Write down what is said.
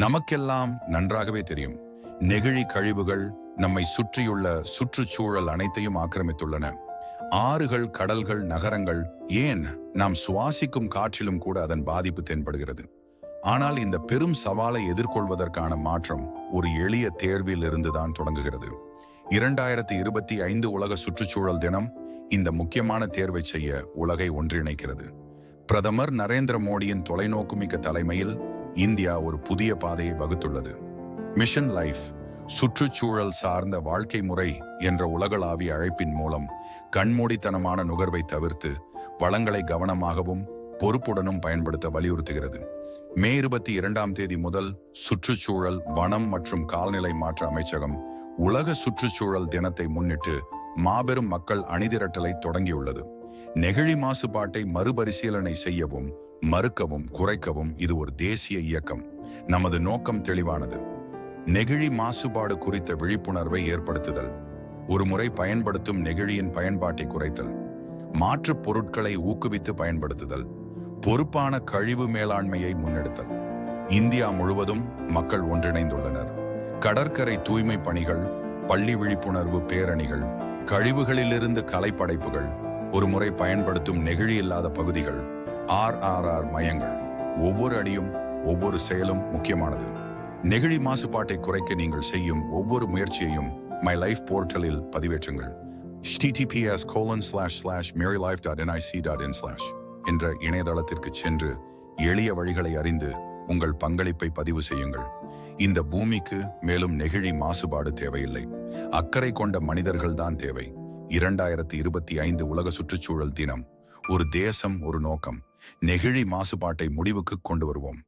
நமக்கெல்லாம் நன்றாகவே தெரியும். நெகிழி கழிவுகள் நம்மை சுற்றியுள்ள சுற்றுச்சூழல் அனைத்தையும் ஆக்கிரமித்துள்ளன. ஆறுகள் கடல்கள் நகரங்கள் ஏன் நாம் சுவாசிக்கும் காற்றிலும் கூட அதன் பாதிப்பு தென்படுகிறது? ஆனால் இந்த பெரும் சவாலை எதிர்கொள்வதற்கான மாற்றம் ஒரு எளிய தேர்வில் இருந்துதான் தொடங்குகிறது. இரண்டாயிரத்தி இருபத்தி ஐந்து உலக சுற்றுச்சூழல் தினம் இந்த முக்கியமான தேர்வை செய்ய உலகை ஒன்றிணைக்கிறது. பிரதமர் நரேந்திர மோடியின் தொலைநோக்குமிக்க தலைமையில் இந்தியா ஒரு புதிய பாதையை வகுத்துள்ளது. மிஷன் லைஃப் சுற்றுச்சூழல் சார்ந்த வாழ்க்கை முறை என்ற உலகளாவிய அழைப்பின் மூலம் கண்மூடித்தனமான நுகர்வை தவிர்த்து வளங்களை கவனமாகவும் பொறுப்புடனும் பயன்படுத்த வலியுறுத்துகிறது. மே இருபத்தி இரண்டாம் தேதி முதல் சுற்றுச்சூழல் வனம் மற்றும் கால்நிலை மாற்ற அமைச்சகம் உலக சுற்றுச்சூழல் தினத்தை முன்னிட்டு மாபெரும் மக்கள் அணிதிரட்டலை தொடங்கியுள்ளது. நெகிழி மாசுபாட்டை மறுபரிசீலனை செய்யவும் மறுக்கவும் குறைக்கவும் இது ஒரு தேசிய இயக்கம். நமது நோக்கம் தெளிவானது. நெகிழி மாசுபாடு குறித்த விழிப்புணர்வை ஏற்படுத்துதல். ஒரு முறை பயன்படுத்தும் நெகிழியின் பயன்பாட்டை குறைத்தல். மாற்றுப் பொருட்களை ஊக்குவித்து பயன்படுத்துதல். பொறுப்பான கழிவு மேலாண்மையை முன்னெடுத்தல். இந்தியா முழுவதும் மக்கள் ஒன்றிணைந்துள்ளனர். கடற்கரை தூய்மை பணிகள் பள்ளி விழிப்புணர்வு பேரணிகள் கழிவுகளிலிருந்து கலைப்படைப்புகள் ஒரு முறை பயன்படுத்தும் நெகிழி இல்லாத பகுதிகள் ஆர் ஆர் ஆர் மையங்கள். ஒவ்வொரு அடியும் ஒவ்வொரு செயலும் முக்கியமானது. நெகிழி மாசுபாட்டை குறைக்க நீங்கள் செய்யும் ஒவ்வொரு முயற்சியையும் மை லைஃப் போர்ட்டலில் பதிவேற்றுங்கள். https colon slash slash marylife.nic.in slash என்ற இணையதளத்திற்கு சென்று எளிய வழிகளை அறிந்து உங்கள் பங்களிப்பை பதிவு செய்யுங்கள். இந்த பூமிக்கு மேலும் நெகிழி மாசுபாடு தேவையில்லை. அக்கறை கொண்ட மனிதர்கள்தான் தேவை. இரண்டாயிரத்தி இருபத்தி ஐந்து உலக சுற்றுச்சூழல் தினம். ஒரு தேசம் ஒரு நோக்கம். நெகிழி மாசுபாட்டை முடிவுக்கு கொண்டு வருவோம்